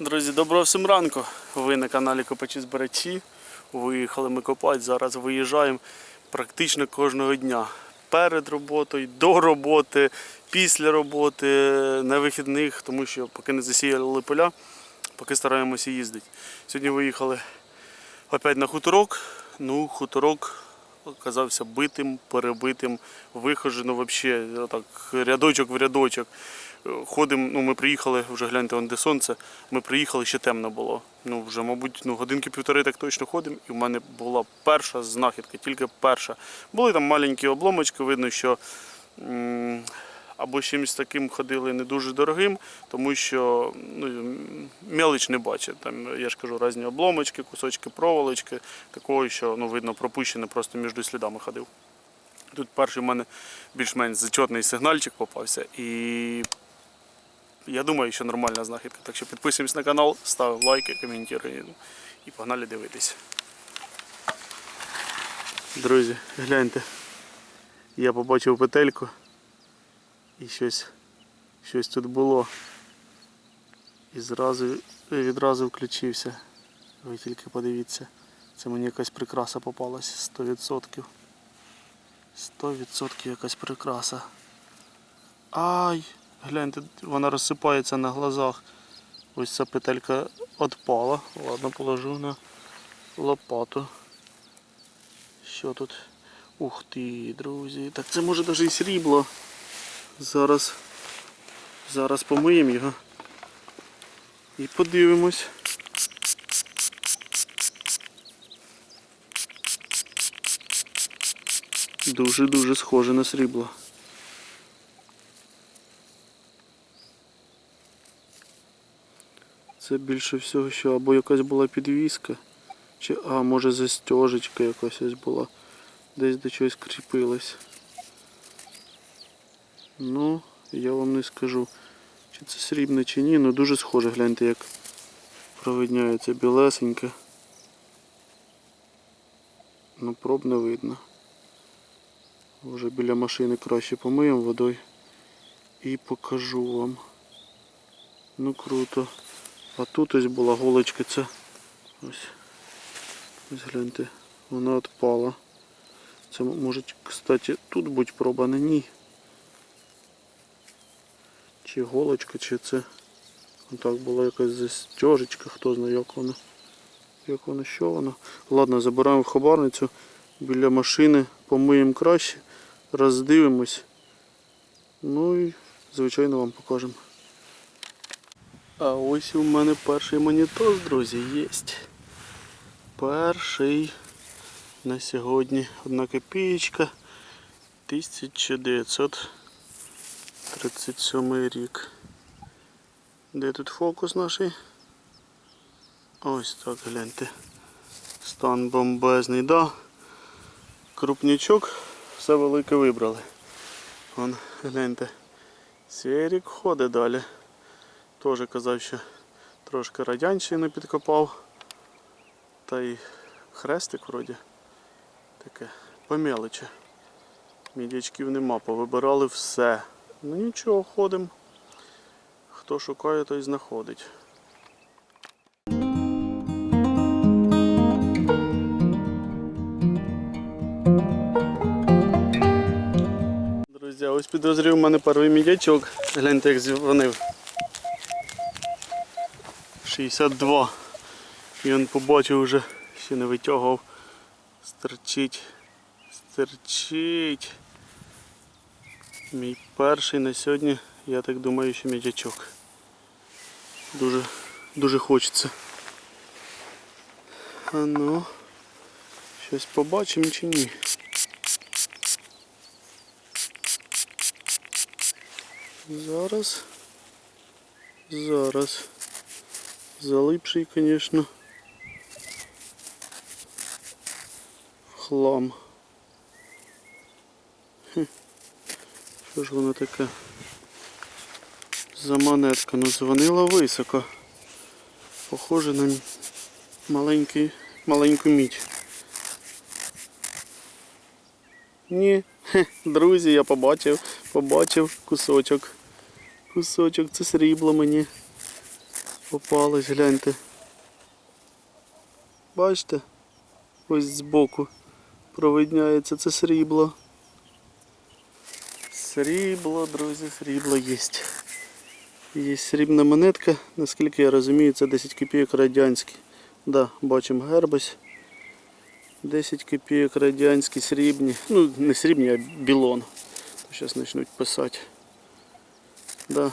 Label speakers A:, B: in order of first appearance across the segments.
A: Друзі, доброго всім ранку. Ви на каналі Копачі Збирачі. Виїхали ми копати. Зараз виїжджаємо практично кожного дня. Перед роботою, до роботи, після роботи, на вихідних, тому що поки не засіяли поля, поки стараємося їздити. Сьогодні виїхали опять на хуторок. Ну, хуторок оказався битим, перебитим, вихожено взагалі, рядочок в рядочок. Ходимо, ну ми приїхали, вже гляньте, де сонце. Ми приїхали, ще темно було. Ну, вже, мабуть, ну, годинки півтори так точно ходимо, і в мене була перша знахідка, тільки перша. Були там маленькі обломочки, видно, що або чимось таким ходили не дуже дорогим, тому що ну, м, мелоч не бачить. Там, я ж кажу, різні обломочки, кусочки проволочки, такого, що ну, видно, пропущене, просто між слідами ходив. Тут перший в мене більш-менш зачетний сигнальчик попався. І я думаю, що нормальна знахідка. Так що підписуємось на канал, ставимо лайки, коментуємо і погнали дивитися. Друзі, гляньте. Я побачив петельку і щось, щось тут було. І зразу, відразу включився. Ви тільки подивіться. Це мені якась прикраса попалась 100%. 100% якась прикраса. Ай! Гляньте, вона розсипається на глазах. Ось ця петелька відпала. Ладно, положу на лопату. Що тут? Ух ти, друзі. Так це може навіть і срібло. Зараз. Зараз помиємо його. І подивимось. Дуже-дуже схоже на срібло. Це більше всього, що або якась була підвіска, чи а може застежечка якась ось була. Десь до чогось кріпилась. Ну, я вам не скажу, чи це срібне чи ні, ну дуже схоже, гляньте, як провидняється білесеньке. Ну проб не видно. Вже біля машини краще помиємо водою і покажу вам. Ну круто. А тут ось була голочка ця. Ось. Ось гляньте, вона відпала. Це може, кстати, тут будь пробана, ні. Чи голочка, чи це. Так була якась застежечка, хто знає як воно. Як воно, що воно. Ладно, забираємо в хабарницю біля машини, помиємо краще, роздивимось. Ну і звичайно вам покажемо. А ось у мене перший монітор, друзі, є. Перший на сьогодні одна копієчка 1937 рік. Де тут фокус наш? Ось так гляньте. Стан бомбезний, да. Крупнячок, все велике вибрали. Вон, гляньте. Сірік ходить далі. Теж казав, що трошки радянщину підкопав. Та й хрестик вроді. Таке по. Мідячків нема, повибирали все. Ну нічого, ходимо. Хто шукає, той знаходить. Друзі, ось підозрів у мене перший мідячок. Гляньте, як дзвонив. 62. І він побачив вже, ще не витягував. Стерчить. Стерчить. Мій перший на сьогодні, я так думаю, що мідячок. Дуже, дуже хочеться. А ну, щось побачимо чи ні. Зараз. Зараз. Залипший, звісно. Хлам. Хм. Що ж воно таке? Заманетка назвонила високо. Похоже на маленький, маленьку мідь. Ні, Хе, друзі, я побачив, побачив кусочок. Кусочок, це срібло мені. Попалась, гляньте. Бачите? Ось збоку провидняється це срібло. Срібло, друзі, срібло є. Є срібна монетка, наскільки я розумію, це 10 копійок радянські. Да, бачимо гербось. 10 копійок радянські, срібні. Ну, не срібні, а білон. Зараз почнуть писати. Да.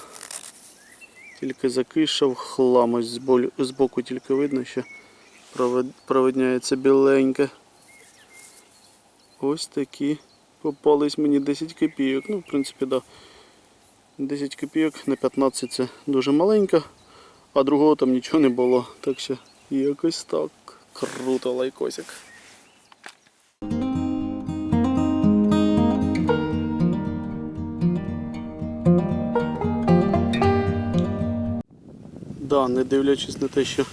A: Тільки закишав хлам, ось зболю- збоку тільки видно, що провид- провидняється біленьке. Ось такі попались мені 10 копійок. Ну, в принципі, да. 10 копійок на 15 це дуже маленько, а другого там нічого не було. Так що якось так. Круто лайкосик. Да, не дивлячись на те, що,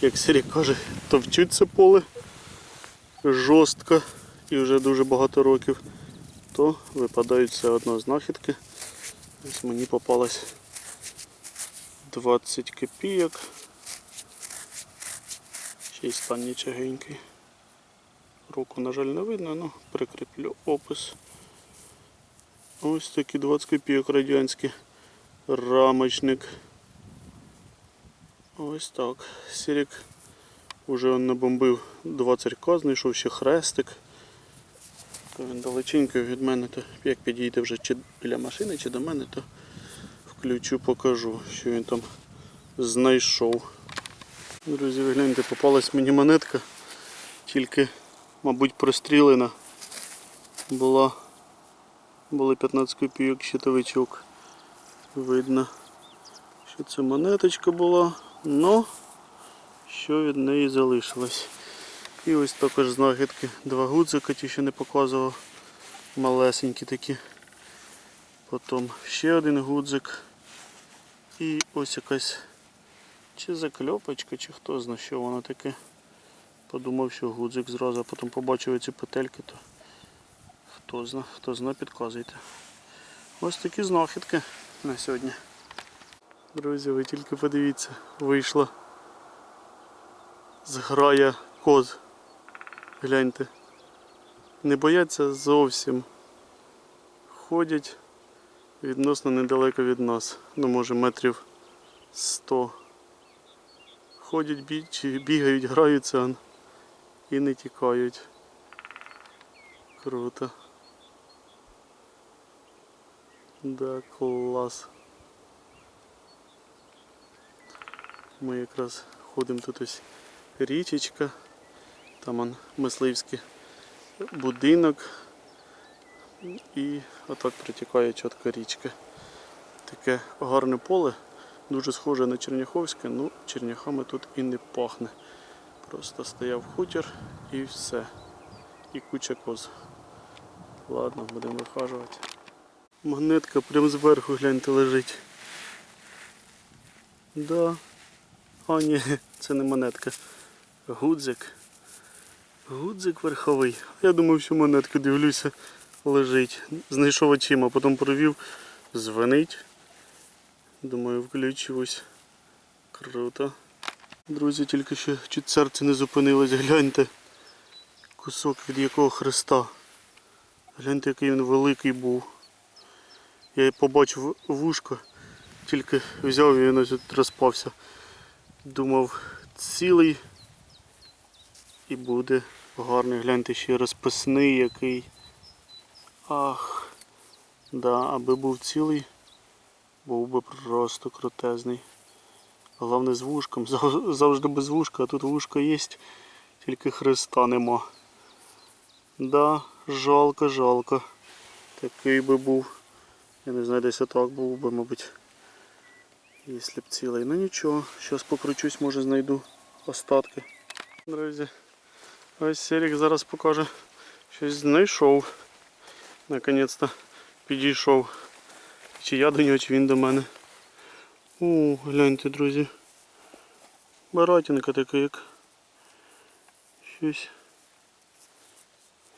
A: як Сирі каже, товчуть поле жорстко і вже дуже багато років, то випадають все одно знахідки. Ось мені попалось 20 копійок. Ще й стан нічогенький. Руку, на жаль, не видно, але прикріплю опис. Ось такі 20 копійок радянські. Рамочник. Ось так. Сірік он набомбив два царька, знайшов ще хрестик. То він далеченько від мене, то як підійде вже чи біля машини, чи до мене, то включу, покажу, що він там знайшов. Друзі, ви гляньте, попалась мені монетка, тільки, мабуть, прострілена. Була, були 15 копійок щитовичок. Видно, що це монеточка була, но що від неї залишилось. І ось також знахідки. Два гудзика, ті, що не показував. Малесенькі такі. Потім ще один гудзик. І ось якась чи закльопочка, чи хто знає, що воно таке. Подумав, що гудзик зразу, а потім побачив ці петельки, то хто зна, хто зна, підказуйте. Ось такі знахідки на сьогодні. Друзі, ви тільки подивіться, вийшла зграя коз. Гляньте. Не бояться зовсім. Ходять відносно недалеко від нас. Ну може метрів 100. Ходять, бігають, граються і не тікають. Круто. Да, клас. Ми якраз ходимо тут ось річечка, там он мисливський будинок і отак протікає чітко річка. Таке гарне поле, дуже схоже на Черняховське, ну Черняхами тут і не пахне. Просто стояв хутір і все. І куча коз. Ладно, будемо вихажувати. Монетка прямо зверху гляньте лежить. Да. А ні, це не монетка. Гудзик. Гудзик верховий. Я думав, що монетку дивлюся, лежить. Знайшов очима, потім провів, дзвонить. Думаю, включусь. Круто. Друзі, тільки що чуть серце не зупинилось, гляньте. Кусок від якого хреста. Гляньте, який він великий був. Я побачив вушко, тільки взяв і він ось розпався. Думав, цілий і буде гарний. Гляньте ще розписний який. Ах, да, аби був цілий, був би просто крутезний. Головне з вушком. Завжди без вушка, а тут вушко є, тільки хреста нема. Да, жалко, жалко. Такий би був. Я не знаю, десь отак був би, мабуть. Якщо б цілий. Ну нічого, зараз покручусь, може знайду остатки. Друзі, ось Серік зараз покаже. Щось знайшов. Наконець-то підійшов. Чи я до нього, чи він до мене. О, гляньте, друзі. Баратінка така як. Щось.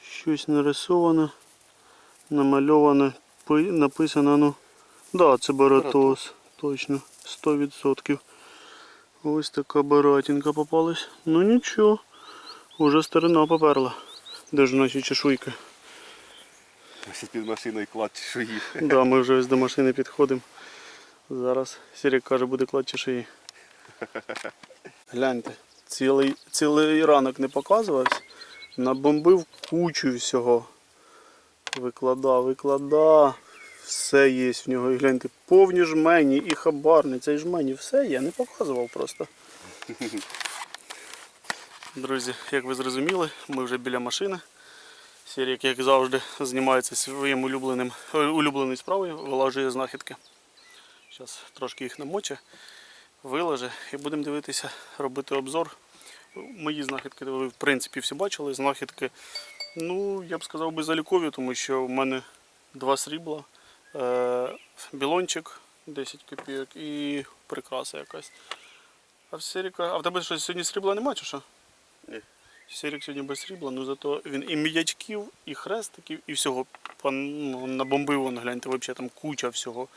A: Щось нарисоване, намальоване, написано, ну. Да, це баратос. Точно, 100%. Ось така баратінка попалась. Ну нічого. Уже сторона поперла. Де ж наші чешуйки?
B: Ось під машиною клад чешуї.
A: Да, ми вже ось до машини підходимо. Зараз Сірік каже, буде клад чешуї. Гляньте, цілий, цілий ранок не показувався. Набомбив кучу всього. Викладав, викладав. Все є в нього. І гляньте, повні жмені і хабарни. Цей жмені все є, не показував просто. Друзі, як ви зрозуміли, ми вже біля машини. Сірік, як завжди, знімається своїм улюбленим, улюбленою справою, вилажує знахідки. Зараз трошки їх намоче, вилаже і будемо дивитися, робити обзор. Мої знахідки ви в принципі всі бачили. Знахідки, ну, я б сказав би залікові, тому що в мене два срібла, білончик 10 копійок і прикраса якась. А в Сіріка, а в тебе що сьогодні срібла немає чи що?
B: Ні.
A: Сірік сьогодні без срібла, ну зато він і м'ячків, і хрестиків, і всього ну, набомбив, вон, гляньте, взагалі там куча всього.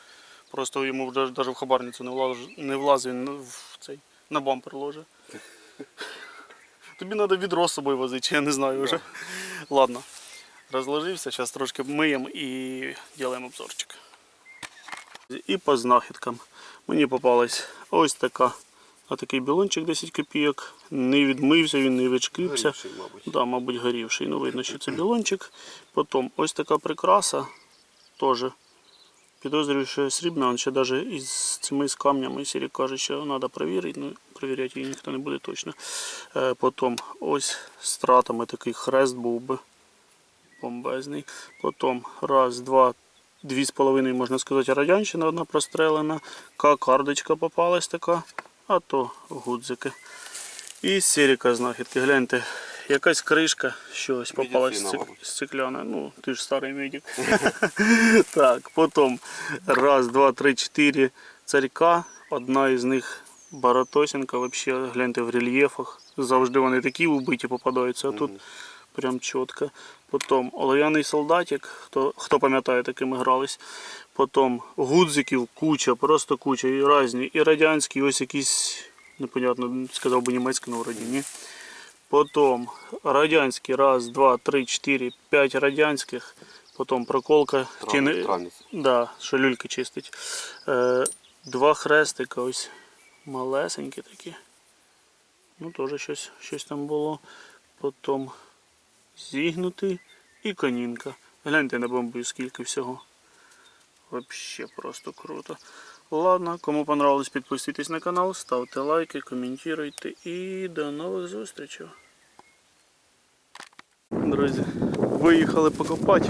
A: Просто йому вже навіть в хабарницю не влазив, не влазив він в цей, на бампер ложе. Тобі треба відро з собою возити, я не знаю вже. Ладно, розложився, зараз трошки миємо і робимо обзорчик. І по знахідкам. Мені попалась ось така, такий білончик 10 копійок. Не відмився, він не відшкріпся.
B: Горівший, мабуть.
A: Да, мабуть, горівший. Ну, видно, що це білончик. Потім ось така прикраса. Теж підозрюю, що срібна, він ще навіть із цими з камнями Сірі каже, що треба перевірити. Ну, перевіряти її ніхто не буде точно. Е, потім ось з стратами такий хрест був би. Бомбезний. Потім раз, два, дві з половиною, можна сказати, радянщина одна прострелена. К-кардочка попалась така, а то гудзики. І сіріка знахідки. Гляньте, якась кришка, щось попалась стекляна. Ну, ти ж старий медик. так, потім раз, два, три, чотири царька. Одна із них баратосінка, взагалі, гляньте в рельєфах. Завжди вони такі вбиті попадаються, а тут прям чітко. Потім олов'яний солдатик, хто, хто пам'ятає, такими грались. Потім гудзиків куча, просто куча, і різні, і радянські, і ось якісь, непонятно, сказав би німецькі, але вроді ні. Потім радянські, раз, два, три, чотири, п'ять радянських. Потім проколка. ті не-
B: Травниць.
A: Да, що люльки чистить. Е, два хрестика ось малесенькі такі. Ну, теж щось, щось там було. Потім зігнутий і конінка. Гляньте на бомбу, скільки всього. Вообще просто круто. Ладно, кому понравилось, підписуйтесь на канал, ставте лайки, коментуйте і до нових зустрічей. Друзі, виїхали покопати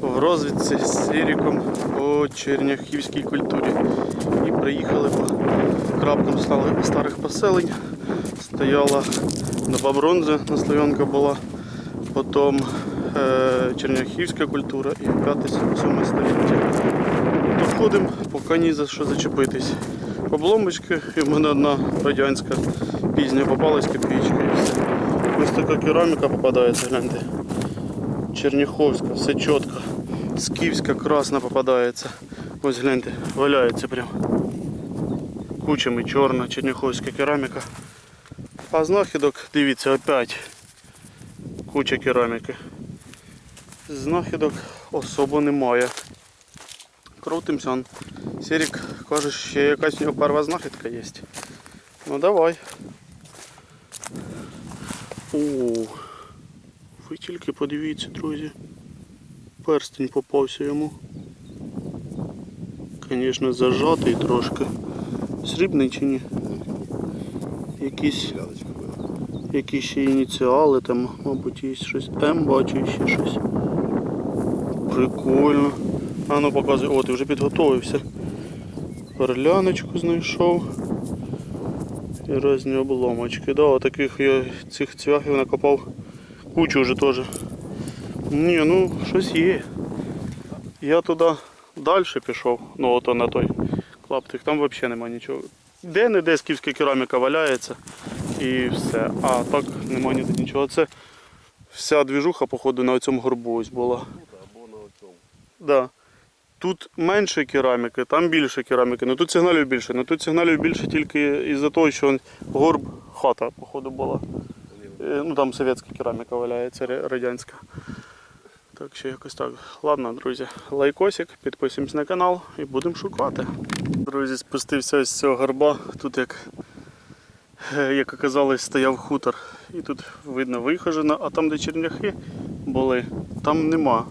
A: в розвідці з Сіріком по черняхівській культурі. І приїхали по крапкам старих поселень. Стояла доба бронзи, наслов'янка була. Потім е, черняхівська культура і 5-7 століття. Доходимо, поки ні за що зачепитись. Обломочки, і в мене одна радянська пізня попалась копійка і все. Ось така кераміка попадається, гляньте. Черняховська, все чітко. Скіфська красна попадається. Ось гляньте, валяється прям. Кучами чорна, черняховська кераміка. А знахідок, дивіться, опять куча кераміки. Знахідок особо немає. Крутимся. Сірік каже, ще якась у нього перша знахідка є. Ну давай. О, ви тільки подивіться, друзі. Перстень попався йому. Звісно, зажатий трошки. Срібний чи ні? Якісь, Якісь ще ініціали, там, мабуть, є щось. М бачу ще щось. Прикольно. А ну показуй, о, ти вже підготовився. Орляночку знайшов. І різні обломочки. Да, отаких я цих цвяхів накопав кучу вже теж. Ні, ну щось є. Я туди далі пішов, ну ото на той клаптик, там взагалі нема нічого. Де не де скіфська кераміка валяється і все. А так нема ніде нічого. Це вся двіжуха, походу, на цьому горбу ось була.
B: Або на цьому.
A: Да. тут менше кераміки, там більше кераміки. Ну тут сигналів більше. Ну тут сигналів більше тільки із-за того, що горб хата, походу, була. Е, Ну там совєтська кераміка валяється, радянська. Так що якось так. Ладно, друзі, лайкосик, підписуємось на канал і будемо шукати. Друзі, спустився з цього горба. Тут як, як оказалось, стояв хутор. І тут видно вихожено, а там, де черняхи були, там нема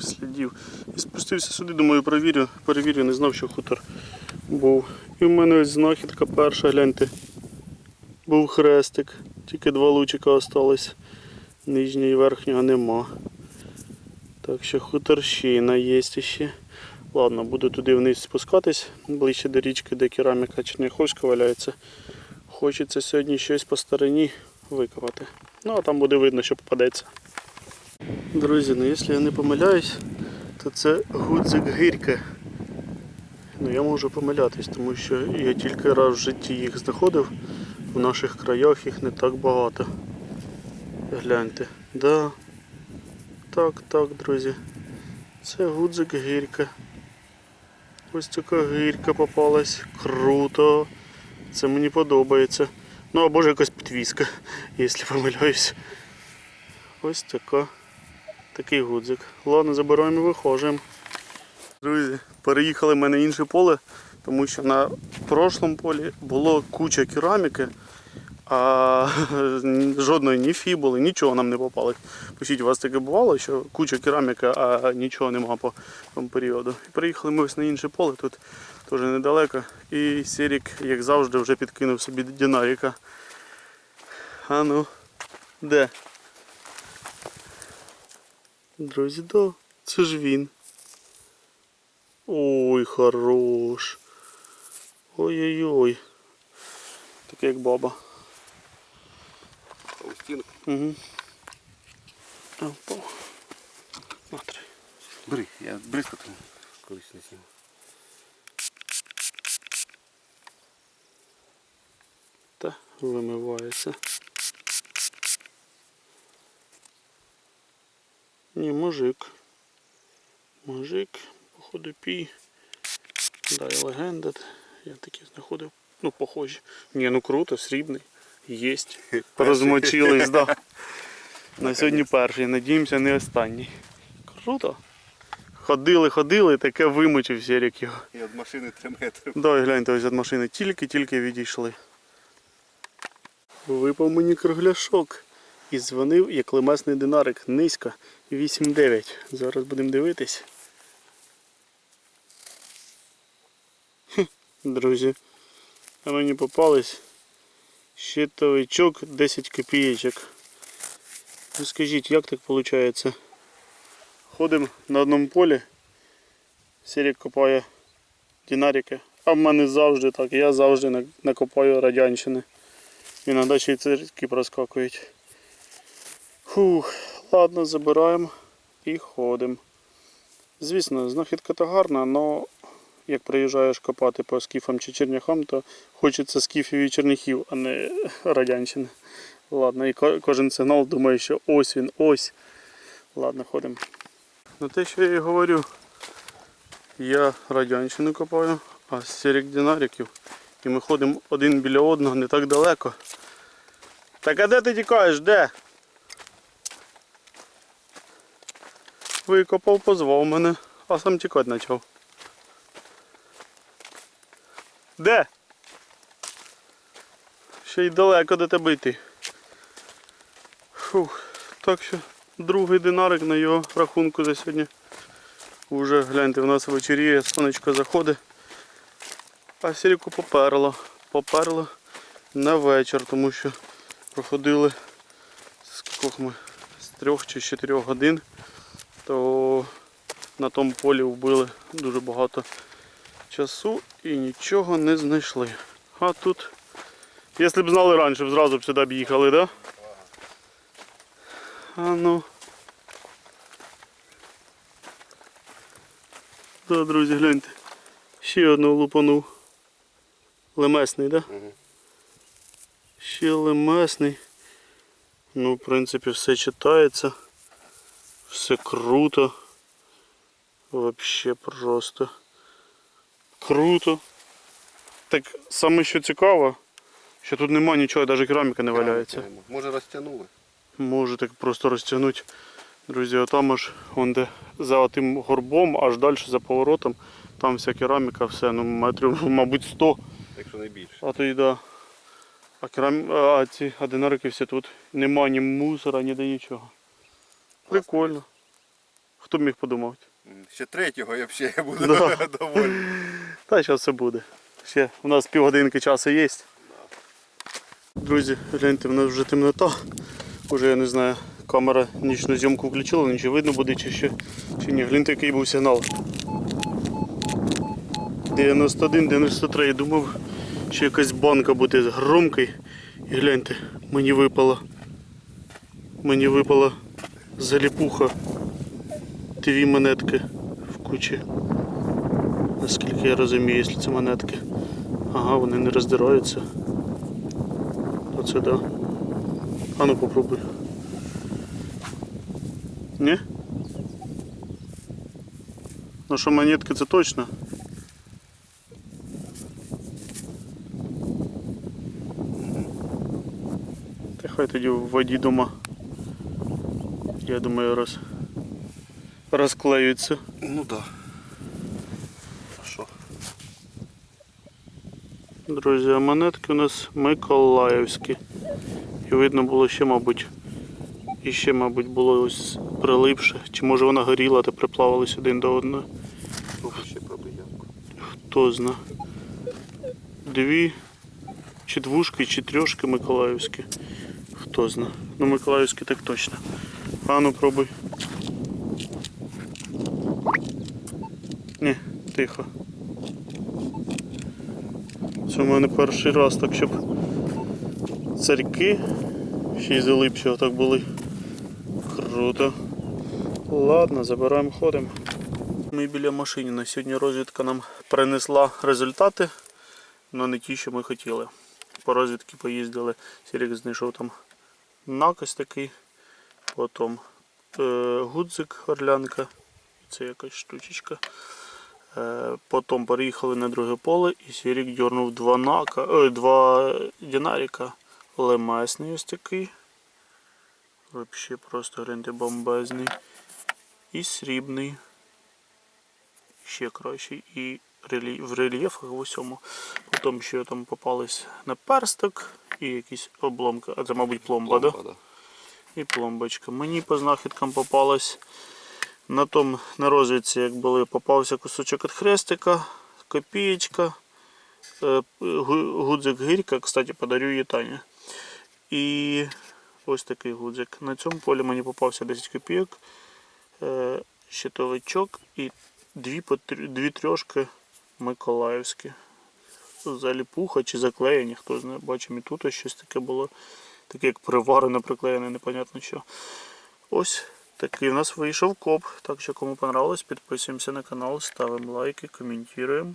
A: слідів. І спустився сюди, думаю, перевірю, перевірю, не знав, що хутор був. І в мене ось знахідка перша, гляньте. Був хрестик, тільки два лучика осталось. Нижнього і верхнього нема. Так що хуторщина є ще. Ладно, буду туди вниз спускатись, ближче до річки, де кераміка Черняховська валяється. Хочеться сьогодні щось по стороні викопати. Ну а там буде видно, що попадеться. Друзі, ну якщо я не помиляюсь, то це гудзик гирька. Ну я можу помилятись, тому що я тільки раз в житті їх знаходив. В наших краях їх не так багато. Гляньте. Да. Так, так, друзі. Це гудзик гирька. Ось така гирька попалась. Круто. Це мені подобається. Ну або ж якась підвіска, якщо помиляюсь. Ось така. Такий гудзик. Ладно, забираємо і виходимо. Друзі, переїхали в мене інше поле, тому що на прошлому полі було куча кераміки, а жодної ні фібули, нічого нам не попало. Пишіть, у вас таке бувало, що куча кераміки, а нічого нема по тому періоду. І приїхали ми ось на інше поле, тут теж недалеко. І Сірік, як завжди, вже підкинув собі динаріка. А ну, де? Друзі, да, це ж він. Ой, хорош. Ой-ой-ой. Так як баба. Угу. Опа. Смотри.
B: Бери, я бризкотом колись не сім.
A: Та вимивається. Ні, мужик. Мужик, походу пій. Да, і легенда. Я такі знаходив. Ну, похожі. Ні, ну круто, срібний. Єсть. Розмочились, да. На сьогодні перший. Надіємося, не останній. Круто. Ходили, ходили, таке вимочив Серік його.
B: І від машини 3 метри.
A: Дай гляньте ось від машини, тільки-тільки відійшли. Випав мені кругляшок. І дзвонив як лемесний динарик низько 8-9. Зараз будемо дивитись. Друзі, мені попались щитовичок 10 копієчок. Ну скажіть, як так виходить? Ходимо на одному полі, Сірік копає динарики. А в мене завжди так. Я завжди накопаю радянщини. Іноді ще й цирки проскакують. Фух, ладно, забираємо і ходимо. Звісно, знахідка то гарна, але як приїжджаєш копати по скіфам чи черняхам, то хочеться скіфів і черняхів, а не радянщини. Ладно, і кожен сигнал думає, що ось він, ось. Ладно, ходимо. Ну те, що я і говорю, я радянщину копаю, а Серік динариків. І ми ходимо один біля одного не так далеко. Так а де ти тікаєш? Де? Викопав, позвав мене, а сам тікати почав. Де? Ще й далеко до тебе йти. Фух, так що другий динарик на його рахунку за сьогодні. Уже гляньте, в нас вечеріє, сонечко заходить. А сіріку поперло. Поперло на вечір, тому що проходили скільки ми з трьох чи з чотирьох годин, то на тому полі вбили дуже багато часу і нічого не знайшли. А тут, якщо б знали раніше, б зразу б сюди б їхали, так? Да? А ну. Да, друзі, гляньте. Ще одного лупанув. Лемесний, так? Да?
B: Угу.
A: Ще лемесний. Ну, в принципі, все читається. Все круто. Вообще просто круто. Так саме що цікаво, що тут нема нічого, навіть кераміка не валяється.
B: Може розтягнули?
A: Може так просто розтягнути. Друзі, отам аж вон де за тим горбом, аж далі за поворотом. Там вся кераміка, все, ну метрів, мабуть, 100,
B: Якщо не більше.
A: а то й да. А, керам... а ці одинарики всі тут. Нема ні мусора, ніде нічого. Прикольно. Хто б міг подумати?
B: Ще третього я взагалі буду
A: Да. Та зараз все буде. Ще у нас півгодинки часу є. Друзі, гляньте, в нас вже темнота. Уже я не знаю, камера нічну зйомку включила, нічого видно буде чи ще. Чи ні. Гляньте, який був сигнал. 91, 93. Я думав, що якась банка буде громкий. І гляньте, мені випало. Мені випала заліпуха. Дві монетки в кучі. Наскільки я розумію, якщо це монетки. Ага, вони не роздираються. Оце да. А ну попробуй. Ні? Ну що монетки це точно. Та хай тоді в воді дома. Я думаю, роз... розклеються.
B: Ну так. Да.
A: Друзі, а монетки у нас Миколаївські. І видно було ще, мабуть, і ще, мабуть, було ось прилипше. Чи може вона горіла та приплавилась один до одного.
B: Ще.
A: Хто зна. Дві, чи двушки, чи трьошки Миколаївські. Хто зна. Ну Миколаївські так точно. А ну пробуй. Ні, тихо. Це в мене перший раз, так щоб царьки ще й залипші отак були. Круто. Ладно, забираємо, ходимо. Ми біля машини. На сьогодні розвідка нам принесла результати, але не ті, що ми хотіли. По розвідки поїздили. Сірік знайшов там накось такий, потім е, гудзик орлянка, це якась штучечка. Е, потім переїхали на друге поле і Сірік дернув два нака, ой, два динаріка. Лемесний ось такий. Взагалі просто гляньте бомбезний. І срібний ще кращий і в рельєфах в усьому. Потім ще там попались на персток і якісь обломки. А це, мабуть, пломба, да?
B: Пломба, да.
A: І пломбочка. Мені по знахідкам попалось на том, на розвідці, як були, попався кусочок від хрестика, копієчка, е, гу- гудзик гирька, кстати, подарю її Тані. І ось такий гудзик. На цьому полі мені попався 10 копійок, е, щитовичок і дві, дві трьошки миколаївські. Заліпуха чи заклеєні, хто знає, бачимо і тут ось щось таке було. Таке як приварене, приклеєне, непонятно що. Ось такий у нас вийшов коп. Так що кому понравилось, підписуємося на канал, ставимо лайки, коментуємо.